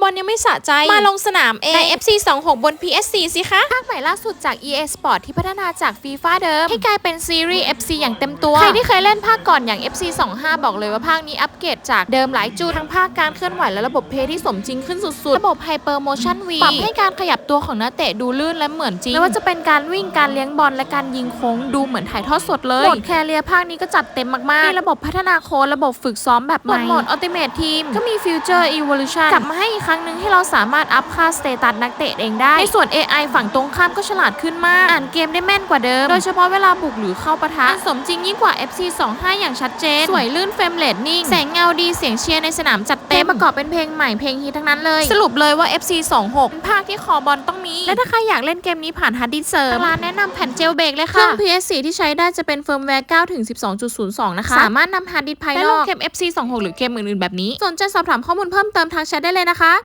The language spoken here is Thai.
บอลยังไม่สะใจ มาลงสนามเองใน FC 26 บน PS4 สิคะ ภาคใหม่ล่าสุดจาก EA Sport ที่พัฒนาจาก FIFA เดิม ให้กลายเป็นซีรีส์ FC อย่างเต็มตัว ใครที่เคยเล่นภาคก่อนอย่าง FC 25 บอกเลยว่าภาคนี้อัปเกรดจากเดิมหลายจูทั้งภาคการเคลื่อนไหวและระบบเพลย์ที่สมจริงขึ้นสุดๆ ระบบ Hyper Motion V ปรับให้การขยับตัวของนักเตะดูลื่นและเหมือนจริงไม่ว่าจะเป็นการวิ่งการเลี้ยงบอลและการยิงโค้งดูเหมือนถ่ายทอดสดเลยโหมดแคเรียภาคนี้ก็จัดเต็มมากๆมีระบบพัฒนาโค้ดระบบฝึกซ้อมแบบใหม่โหมด Ultimate Team ก็มี Future Evolution กลับมาให้อีกครั้งหนึ่งให้เราสามารถอัพค่าสเตตัสนักเตะเองได้ ในส่วน AI ฝั่งตรงข้ามก็ฉลาดขึ้นมาก อ่านเกมได้แม่นกว่าเดิม โดยเฉพาะเวลาบุกหรือเข้าปะทะสมจริงยิ่งกว่า FC 25อย่างชัดเจน สวยลื่นเฟรมเรทนิ่ง แสงเงาดีเสียงเชียร์ในสนามจัด ต็มประกอบเป็นเพลงใหม่เพลงฮิตทั้งนั้นเลย สรุปเลยว่า FC 26เป็นภาคที่คอบอลต้องมี และถ้าใครอยากเล่นเกมนี้ผ่านฮาร์ดดิสก์เสริมทางร้านแนะนำแผ่นเจลเบรกเลยค่ะเครื่อง PS4 ที่ใช้ได้จะเป็นเฟิร์มแวร์9ถึง12.02 นะคะ สามารถนำฮาร์ดดิสก์ภายนอกและลงเกม FC 26หรือเกมอื่นๆแบบนี้ สนใจสอบถามข้อมูลเพิ่มเติมทางแชทได้เลยนะคะ